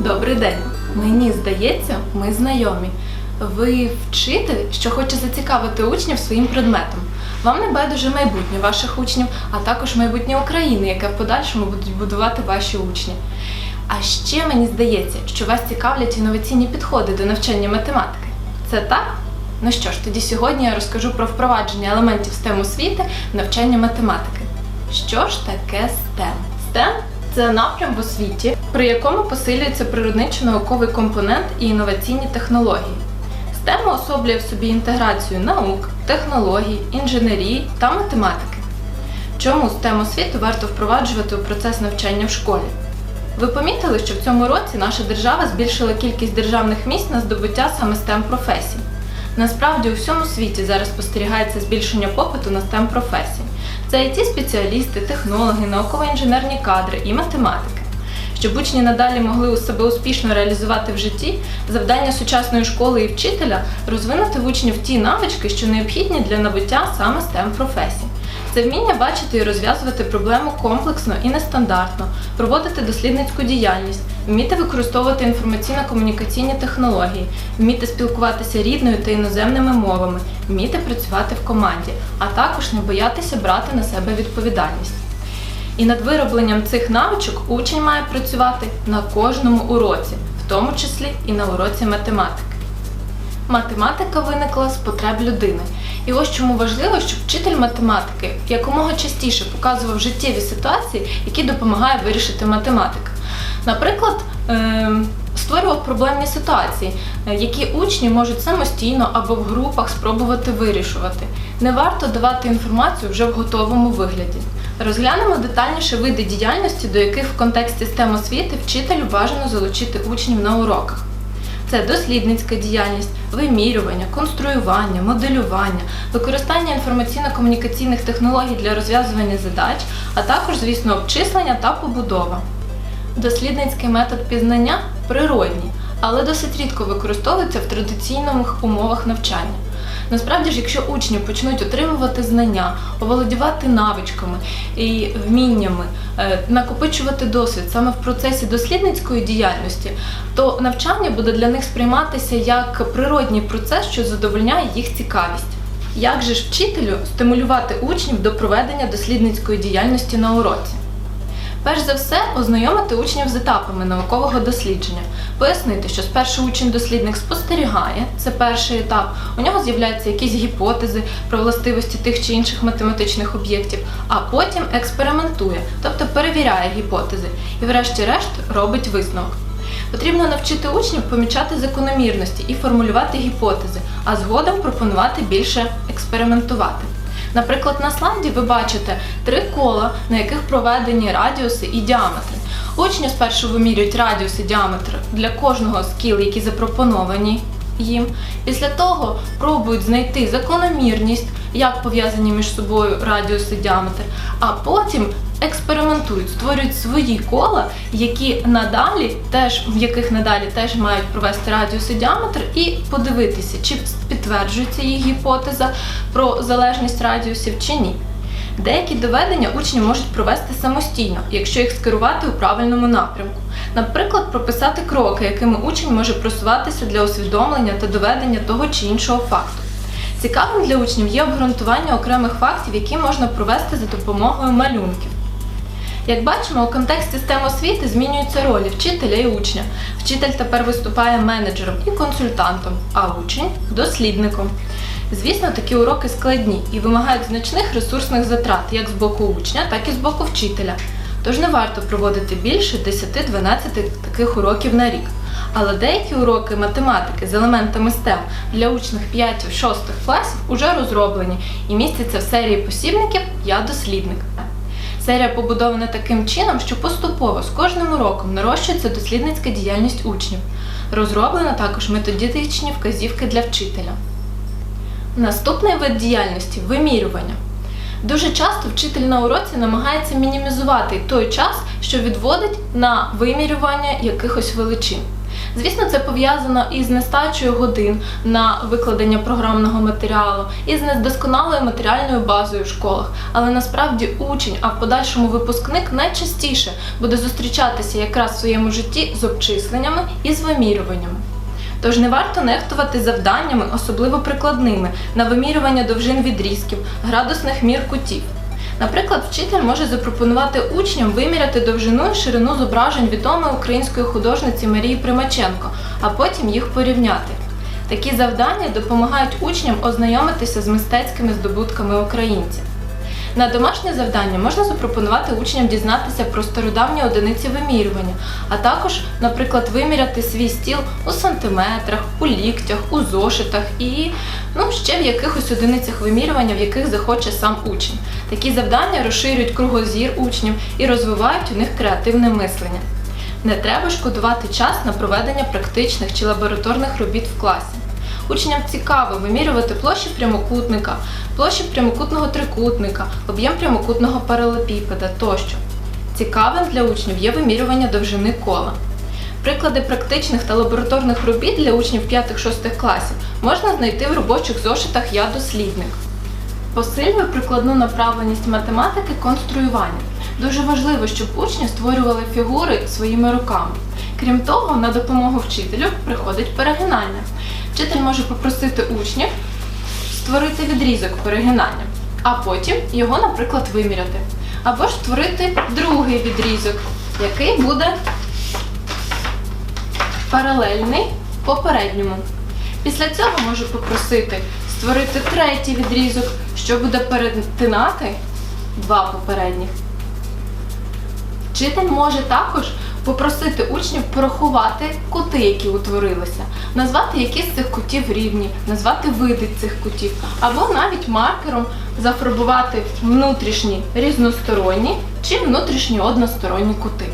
Добрий день. Мені здається, ми знайомі. Ви вчитель, що хоче зацікавити учнів своїм предметом. Вам не байдуже майбутнє ваших учнів, а також майбутнє України, яке в подальшому будуть будувати ваші учні. А ще мені здається, що вас цікавлять інноваційні підходи до навчання математики. Це так? Ну що ж, тоді сьогодні я розкажу про впровадження елементів STEM освіти в навчання математики. Що ж таке STEM? STEM – це напрям в освіті, при якому посилюється природничо-науковий компонент і інноваційні технології. STEM уособлює в собі інтеграцію наук, технологій, інженерії та математики. Чому STEM освіту варто впроваджувати у процес навчання в школі? Ви помітили, що в цьому році наша держава збільшила кількість державних місць на здобуття саме STEM професій. Насправді у всьому світі зараз спостерігається збільшення попиту на STEM професії. Це it спеціалісти, технологи, науково-інженерні кадри і математики. Щоб учні надалі могли себе успішно реалізувати в житті, завдання сучасної школи і вчителя розвинути в учнів ті навички, що необхідні для набуття саме STEM професій. Це вміння бачити і розв'язувати проблему комплексно і нестандартно, проводити дослідницьку діяльність, вміти використовувати інформаційно-комунікаційні технології, вміти спілкуватися рідною та іноземними мовами, вміти працювати в команді, а також не боятися брати на себе відповідальність. І над виробленням цих навичок учень має працювати на кожному уроці, в тому числі і на уроці математики. Математика виникла з потреб людини. І ось чому важливо, щоб вчитель математики якомога частіше показував життєві ситуації, які допомагає вирішити математика. Наприклад, ем, створював проблемні ситуації, е, які учні можуть самостійно або в групах спробувати вирішувати. Не варто давати інформацію вже в готовому вигляді. Розглянемо детальніше види діяльності, до яких в контексті STEM освіти вчителю бажано залучити учнів на уроках. Це дослідницька діяльність, вимірювання, конструювання, моделювання, використання інформаційно-комунікаційних технологій для розв'язування задач, а також, звісно, обчислення та побудова. Дослідницький метод пізнання природній, але досить рідко використовується в традиційних умовах навчання. Насправді ж, якщо учні почнуть отримувати знання, оволодівати навичками і вміннями, е, накопичувати досвід саме в процесі дослідницької діяльності, то навчання буде для них сприйматися як природній процес, що задовольняє їх цікавість. Як же ж вчителю стимулювати учнів до проведення дослідницької діяльності на уроці? Перш за все, ознайомити учнів з етапами наукового дослідження, пояснити, що спершу учень-дослідник спостерігає, це перший етап, у нього з'являються якісь гіпотези про властивості тих чи інших математичних об'єктів, а потім експериментує, тобто перевіряє гіпотези і, врешті-решт, робить висновок. Потрібно навчити учнів помічати закономірності і формулювати гіпотези, а згодом пропонувати більше експериментувати. Наприклад, на слайді ви бачите три кола, на яких проведені радіуси і діаметри. Учні спершу вимірюють радіус і діаметр для кожного з кіл, які запропоновані їм. Після того пробують знайти закономірність, як пов'язані між собою радіус і діаметр, а потім експериментують, створюють свої кола, які надалі теж в яких надалі теж мають провести радіус і діаметр, і подивитися, чи підтверджується їх гіпотеза про залежність радіусів чи ні. Деякі доведення учні можуть провести самостійно, якщо їх скерувати у правильному напрямку. Наприклад, прописати кроки, якими учень може просуватися для усвідомлення та доведення того чи іншого факту. Цікавим для учнів є обґрунтування окремих фактів, які можна провести за допомогою малюнків. Як бачимо, у контексті STEM освіти змінюються ролі вчителя і учня. Вчитель тепер виступає менеджером і консультантом, а учень дослідником. Звісно, такі уроки складні і вимагають значних ресурсних затрат як з боку учня, так і з боку вчителя. Тож не варто проводити більше 10-12 таких уроків на рік. Але деякі уроки математики з елементами STEM для учнів 5-6 класів уже розроблені і містяться в серії посібників Я дослідник. Серія побудована таким чином, що поступово з кожним уроком нарощується дослідницька діяльність учнів. Розроблено також методичні вказівки для вчителя. Наступний вид діяльності вимірювання. Дуже часто вчитель на уроці намагається мінімізувати той час, що відводить на вимірювання якихось величин. Звісно, це пов'язано із нестачею годин на викладення програмного матеріалу, і з недосконалою матеріальною базою в школах. Але насправді учень, а в подальшому випускник найчастіше буде зустрічатися якраз в своєму житті з обчисленнями і з вимірюваннями. Тож не варто нехтувати завданнями, особливо прикладними, на вимірювання довжин відрізків, градусних мір кутів. Наприклад, вчитель може запропонувати учням виміряти довжину і ширину зображень відомої української художниці Марії Примаченко, а потім їх порівняти. Такі завдання допомагають учням ознайомитися з мистецькими здобутками українців. На домашнє завдання можна запропонувати учням дізнатися про стародавні одиниці вимірювання, а також, наприклад, виміряти свій стіл у сантиметрах, у ліктях, у зошитах і ну, ще в якихось одиницях вимірювання, в яких захоче сам учень. Такі завдання розширюють кругозір учнів і розвивають у них креативне мислення. Не треба шкодувати час на проведення практичних чи лабораторних робіт в класі. Учням цікаво вимірювати площі прямокутника, площі прямокутного трикутника, об'єм прямокутного паралепіпеда тощо. Цікавим для учнів є вимірювання довжини кола. Приклади практичних та лабораторних робіт для учнів 5-6 класів можна знайти в робочих зошитах Я дослідник. Посилює прикладну направленість математики конструювання. Дуже важливо, щоб учні створювали фігури своїми руками. Крім того, на допомогу вчителю приходить перегинання. Вчитель може попросити учнів створити відрізок перегинання, а потім його, наприклад, виміряти. Або ж створити другий відрізок, який буде паралельний попередньому. Після цього можу попросити створити третій відрізок, що буде перетинати два попередніх. Вчитель може також попросити учнів порахувати кути, які утворилися, назвати які з цих кутів рівні, назвати види цих кутів, або навіть маркером зафарбувати внутрішні різносторонні чи внутрішні односторонні кути.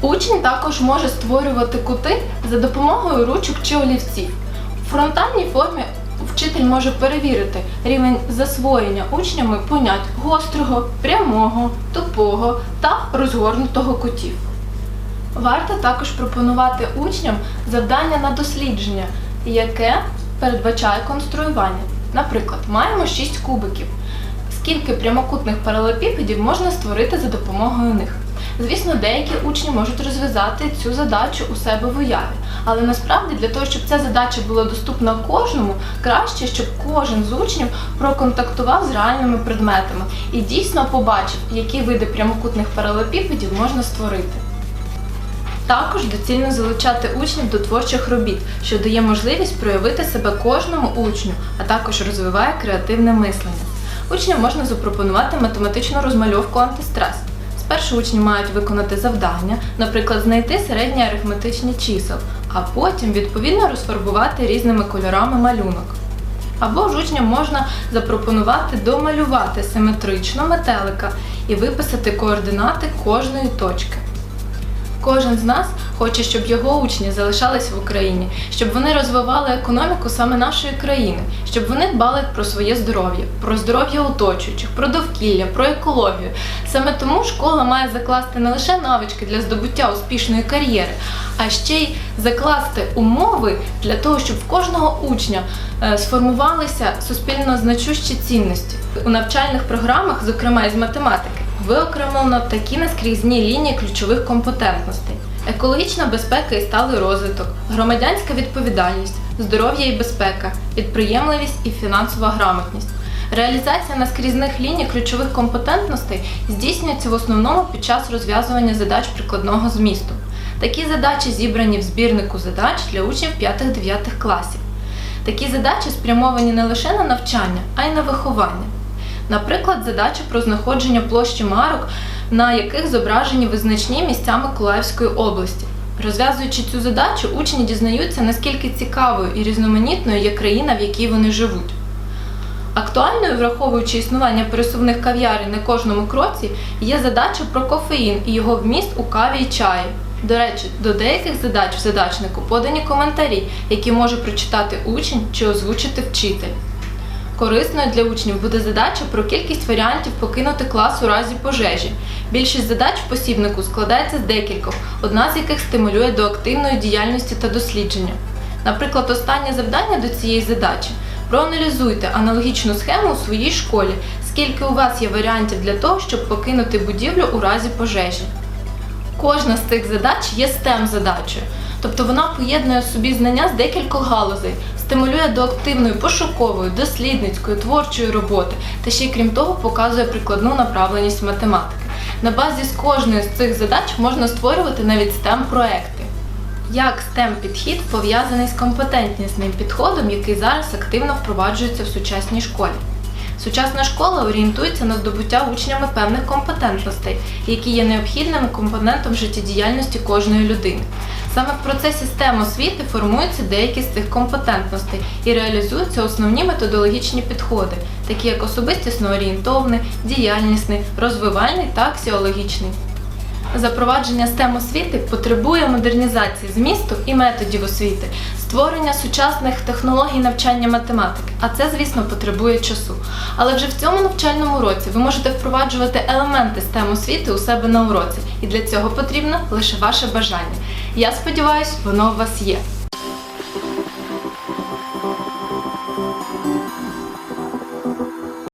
Учень також може створювати кути за допомогою ручок чи олівців. У фронтальній формі вчитель може перевірити рівень засвоєння учнями понять гострого, прямого, тупого та розгорнутого кутів. Варто також пропонувати учням завдання на дослідження, яке передбачає конструювання. Наприклад, маємо 6 кубиків. Скільки прямокутних паралепіпедів можна створити за допомогою них? Звісно, деякі учні можуть розв'язати цю задачу у себе в уяві, але насправді для того, щоб ця задача була доступна кожному, краще, щоб кожен з учнів проконтактував з реальними предметами і дійсно побачив, які види прямокутних паралепіпедів можна створити. Також доцільно залучати учнів до творчих робіт, що дає можливість проявити себе кожному учню, а також розвиває креативне мислення. Учням можна запропонувати математичну розмальовку антистрес. Спершу учні мають виконати завдання, наприклад, знайти середні арифметичні чисел, а потім відповідно розфарбувати різними кольорами малюнок. Або ж учням можна запропонувати домалювати симетрично метелика і виписати координати кожної точки. Кожен з нас хоче, щоб його учні залишались в Україні, щоб вони розвивали економіку саме нашої країни, щоб вони дбали про своє здоров'я, про здоров'я оточуючих, про довкілля, про екологію. Саме тому школа має закласти не лише навички для здобуття успішної кар'єри, а ще й закласти умови для того, щоб в кожного учня е, сформувалися суспільно значущі цінності у навчальних програмах, зокрема із математики виокремлено такі наскрізні лінії ключових компетентностей: екологічна безпека і сталий розвиток, громадянська відповідальність, здоров'я і безпека, підприємливість і фінансова грамотність. Реалізація наскрізних ліній ключових компетентностей здійснюється в основному під час розв'язування задач прикладного змісту. Такі задачі зібрані в збірнику задач для учнів 5-9 класів. Такі задачі спрямовані не лише на навчання, а й на виховання. Наприклад, задача про знаходження площі марок, на яких зображені визначні місця Миколаївської області. Розв'язуючи цю задачу, учні дізнаються, наскільки цікавою і різноманітною є країна, в якій вони живуть. Актуальною, враховуючи існування пересувних кав'ярень на кожному кроці, є задача про кофеїн і його вміст у каві і чаї. До речі, до деяких задач в задачнику подані коментарі, які може прочитати учень чи озвучити вчитель. Корисною для учнів буде задача про кількість варіантів покинути клас у разі пожежі. Більшість задач в посібнику складається з декількох, одна з яких стимулює до активної діяльності та дослідження. Наприклад, останнє завдання до цієї задачі проаналізуйте аналогічну схему у своїй школі, скільки у вас є варіантів для того, щоб покинути будівлю у разі пожежі. Кожна з цих задач є STEM задачею, тобто вона поєднує в собі знання з декількох галузей, стимулює до активної пошукової, дослідницької, творчої роботи та ще крім того показує прикладну направленість математики. На базі з кожної з цих задач можна створювати навіть STEM проекти. Як STEM підхід пов'язаний з компетентнісним підходом, який зараз активно впроваджується в сучасній школі? Сучасна школа орієнтується на здобуття учнями певних компетентностей, які є необхідним компонентом життєдіяльності кожної людини. Саме в процесі STEM освіти формуються деякі з цих компетентностей і реалізуються основні методологічні підходи, такі як особистісно орієнтовний, діяльнісний, розвивальний та аксіологічний. Запровадження STEM освіти потребує модернізації змісту і методів освіти, створення сучасних технологій навчання математики, а це, звісно, потребує часу. Але вже в цьому навчальному році ви можете впроваджувати елементи STEM освіти у себе на уроці, і для цього потрібно лише ваше бажання. Я сподіваюся, воно у вас є.